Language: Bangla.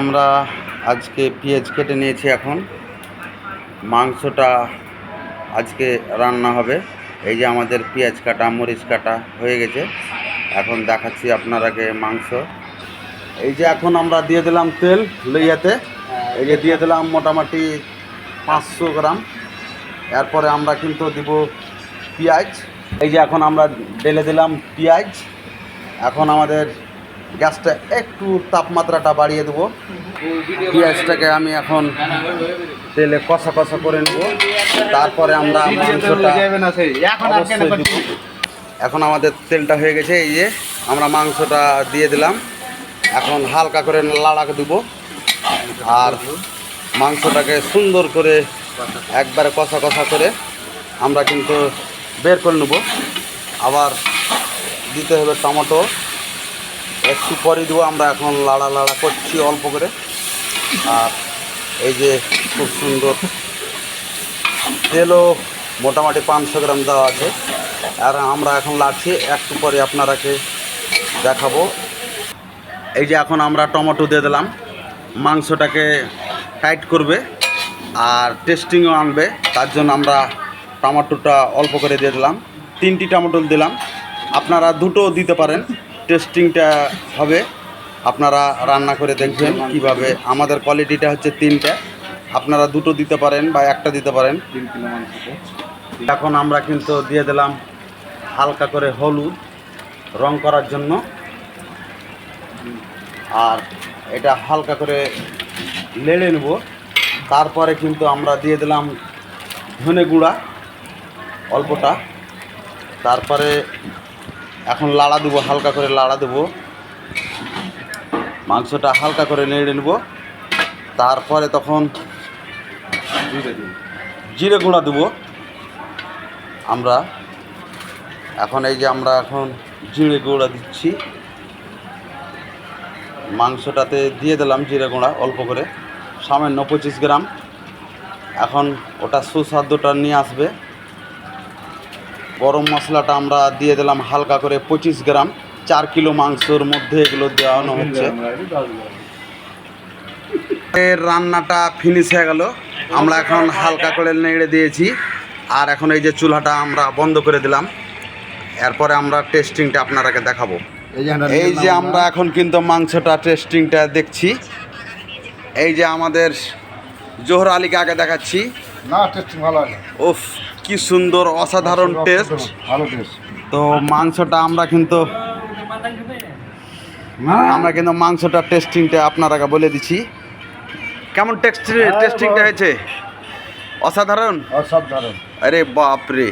আমরা আজকে পেঁয়াজ কেটে নিয়েছি এখন। মাংসটা আজকে রান্না হবে। এই যে আমাদের পেঁয়াজ কাটা, মরিচ কাটা হয়ে গেছে। এখন দেখাচ্ছি আপনারাকে মাংস। এই যে এখন আমরা দিয়ে দিলাম তেল লইয়াতে। এই যে দিয়ে দিলাম মোটামুটি পাঁচশো গ্রাম। এরপরে আমরা কিন্তু দিব পেঁয়াজ। এই যে এখন আমরা ঢেলে দিলাম পেঁয়াজ। এখন আমাদের গ্যাসটা একটু তাপমাত্রাটা বাড়িয়ে দেবো। পেঁয়াজটাকে আমি এখন তেলে কষা কষা করে নেব। তারপরে আমরা মাংসটা এখন আমাদের তেলটা হয়ে গেছে এই যে আমরা মাংসটা দিয়ে দিলাম। এখন হালকা করে লাড়া দিব। আর মাংসটাকে সুন্দর করে একবারে কষা কষা করে আমরা কিন্তু বের করে নেব। আবার দিতে হবে টমেটো। একটু পরে দেবো, আমরা এখন লাড়া লাড়া করছি অল্প করে। আর এই যে খুব সুন্দর তেলও মোটামুটি পাঁচশো গ্রাম দেওয়া আছে। আর আমরা এখন লাড়ছি, একটু পরে আপনারাকে দেখাবো। এই যে এখন আমরা টমেটো দিয়ে দিলাম, মাংসটাকে টাইট করবে আর টেস্টিংও আনবে, তার জন্য আমরা টমেটোটা অল্প করে দিয়ে দিলাম। তিনটি টমেটো দিলাম, আপনারা দুটো দিতে পারেন। টেস্টিংটা হবে। আপনারা রান্না করে দেখবেন কীভাবে। আমাদের কোয়ালিটিটা হচ্ছে তিনটা। আপনারা দুটো দিতে পারেন বা একটা দিতে পারেন। এখন আমরা কিন্তু দিয়ে দিলাম হালকা করে হলুদ রং করার জন্য। আর এটা হালকা করে লেড়ে নেব। তারপরে কিন্তু আমরা দিয়ে দিলাম ধনে গুঁড়া অল্পটা। তারপরে এখন লাড়া দেবো, হালকা করে লাড়া দেবো। মাংসটা হালকা করে নেড়ে নেব। তারপরে তখন জিরে গুঁড়া দেবো। আমরা এখন এই যে আমরা এখন জিরে গুঁড়া দিচ্ছি। মাংসটাতে দিয়ে দিলাম জিরে গুঁড়া অল্প করে, সামান্য পঁচিশ গ্রাম। এখন ওটা সুস্বাদ্যটা নিয়ে আসবে। গরম মশলাটা আমরা দিয়ে দিলাম হালকা করে পঁচিশ গ্রাম। চার কিলো মাংসর মধ্যে এগুলো দেওয়ানো হচ্ছে। এর রান্নাটা ফিনিশ হয়ে গেল। আমরা এখন হালকা করে নেড়ে দিয়েছি। আর এখন এই যে চুলাটা আমরা বন্ধ করে দিলাম। এরপরে আমরা টেস্টিংটা আপনারাকে দেখাবো। এই যে আমরা এখন কিন্তু মাংসটা টেস্টিংটা দেখছি। এই যে আমাদের জোহর আলীকে আগে দেখাচ্ছি। না টেস্ট ভালো উফ কি সুন্দর অসাধারণ টেস্ট ভালো টেস্ট তো মাংসটা আমরা কিন্তু আমরা কিন্তু মাংসটা টেস্টিংটা আপনারাকে বলে দিচ্ছি। কেমন টেস্ট টেস্টিংটা হয়েছে? অসাধারণ? অসাধারণ। আরে বাপরে।